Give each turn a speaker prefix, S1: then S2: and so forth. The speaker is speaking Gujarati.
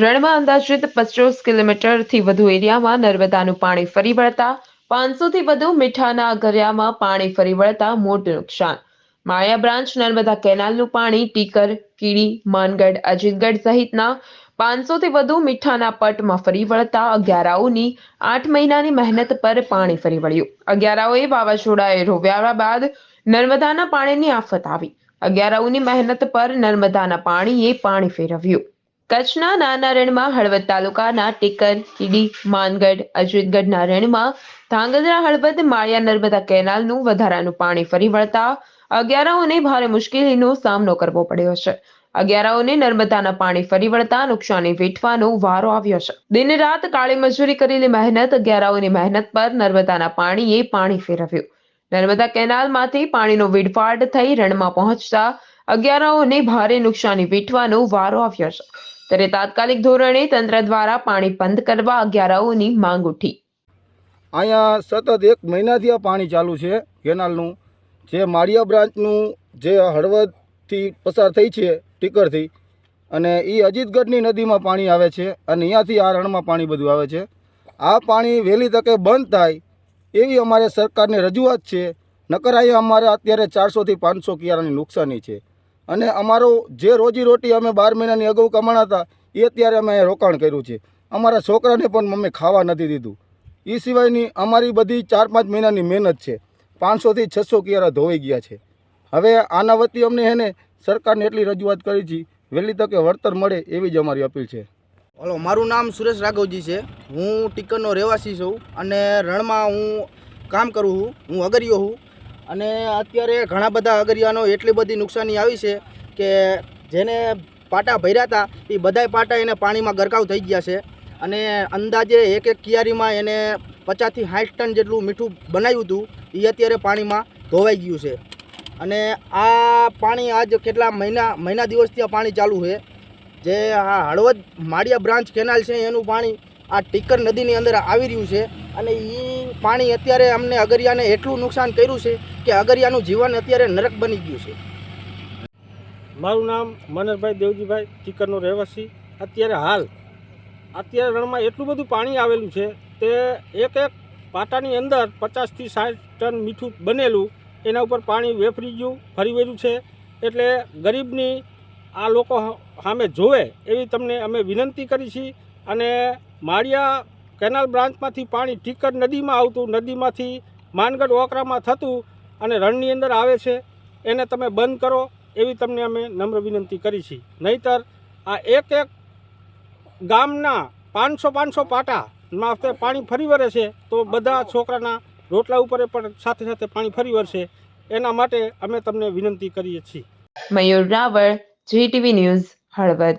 S1: રણમાં અંદાજિત પચોસ કિલોમીટરથી વધુ એરિયામાં નર્મદાનું પાણી ફરી વળતા, પાંચસોથી વધુ મીઠાના અગરિયામાં પાણી ફરી વળતા મોટું નુકસાન. માળિયા બ્રાન્ચ, નર્મદા કેનાલનું પાણી, ટીકર, કીડી, માનગઢ, અજીતગઢ સહિતના પાંચસોથી વધુ મીઠાના પટમાં ફરી વળતા અગિયારાઓની આઠ મહિનાની મહેનત પર પાણી ફરી વળ્યું. અગિયારાઓએ વાવાઝોડાએ રોવ્યા બાદ નર્મદાના પાણીની આફત આવી. અગિયારાઓની મહેનત પર નર્મદાના પાણીએ પાણી ફેરવ્યું. કચ્છના નાના હળવદ તાલુકાના ટીકર કીડી માનગઢ અજીતગઢના રણમાં ધાંગધ્રા, હળવદ, માળિયા, નર્મદા કેનાલનું વધારાનું પાણી ફરી વળતા અગિયારાઓને ભારે મુશ્કેલીનો સામનો કરવો પડ્યો છે. અગિયારાઓને નર્મદાના પાણી ફરી વળતા નુકસાની વેઠવાનો વારો આવ્યો છે. દિન રાત કાળી મજૂરી કરેલી મહેનત અગિયારાઓની મહેનત પર નર્મદાના પાણીએ પાણી ફેરવ્યું. નર્મદા કેનાલમાંથી પાણીનો વેડફાટ થઈ રણમાં પહોંચતા અગિયારાઓને ભારે નુકસાની વેઠવાનો વારો આવ્યો છે. ત્યારે તાત્કાલિક ધોરણે તંત્ર દ્વારા પાણી બંધ કરવા અગિયારાઓની માંગ ઉઠી.
S2: અહીંયા સતત એક મહિનાથી આ પાણી ચાલુ છે કેનાલનું. જે માળિયા બ્રાન્ચનું જે હળવદથી પસાર થઈ છે ટીકરથી. અને એ અજીતગઢની નદીમાં પાણી આવે છે અને અહીંયાથી આ રણમાં પાણી બધું આવે છે. આ પાણી વહેલી તકે બંધ થાય એવી અમારે સરકારને રજૂઆત છે. નકર અહીંયા અમારે અત્યારે ચારસોથી પાંચસો કિયારાની નુકસાની છે. અને અમારો જે રોજીરોટી અમે બાર મહિનાની અગાઉ કમાણા હતા, એ અત્યારે અમે રોકાણ કર્યું છે. અમારા છોકરાને પણ અમે ખાવા નથી દીધું. એ સિવાયની અમારી બધી ચાર પાંચ મહિનાની મહેનત છે. પાંચસોથી છસો કિયારા ધોવાઈ ગયા છે. હવે આના વતી અમને એને સરકારને એટલી રજૂઆત કરી છે, વહેલી તકે વળતર મળે એવી જ અમારી અપીલ છે.
S3: હલો, મારું નામ સુરેશ રાઘવજી છે. હું ટીકરનો રહેવાસી છું અને રણમાં હું કામ કરું છું. હું અગરિયો છું. અને અત્યારે ઘણા બધા અગરિયાનો એટલી બધી નુકસાની આવી છે કે જેને પાટા ભર્યા હતા, એ બધાય પાટા એને પાણીમાં ગરકાવ થઈ ગયા છે. અને અંદાજે એક એક કિયારીમાં એને પચાસથી સાઠ ટન જેટલું મીઠું બનાવ્યું હતું, એ અત્યારે પાણીમાં ધોવાઈ ગયું છે. અને આ પાણી આજ કેટલા મહિના મહિના દિવસથી આ પાણી ચાલુ છે. જે આ હળવદ માળિયા બ્રાન્ચ કેનાલ છે, એનું પાણી આ ટીકર નદીની અંદર આવી રહ્યું છે અને એ પાણી અત્યારે અમને અગરિયાને એટલું નુકસાન કર્યું છે કે અગરિયાનું જીવન અત્યારે નરક બની ગયું છે.
S4: મારું નામ મનરભાઈ દેવજીભાઈ, ટીકરનો રહેવાસી. અત્યારે હાલ, અત્યારે રણમાં એટલું બધું પાણી આવેલું છે તે એક એક પાટાની અંદર પચાસથી સાઠ ટન મીઠું બનેલું, એના ઉપર પાણી વેફરી ગયું, ફરી વળ્યું છે. એટલે ગરીબની આ લોકો સામે જોવે એવી તમને અમે વિનંતી કરી છીએ અને માળિયા કેનાલ બ્રાન્ચમાંથી પાણી ટીકર નદીમાં આવતું, નદીમાંથી માનગઢ ઓકરામાં થતું અને રણની અંદર આવે છે, એને તમે બંધ કરો, એવી તમને અમે નમ્ર વિનંતી કરી છે. નહીતર આ એક એક ગામના પાંચસો પાંચસો પાટા માથે પાણી ફરી વળે છે, તો બધા છોકરાના રોટલા ઉપર પણ સાથે સાથે પાણી ફરી વળશે. એના માટે અમે તમને વિનંતી કરીએ છીએ.
S1: Mayur Raval, GTV news Halvad.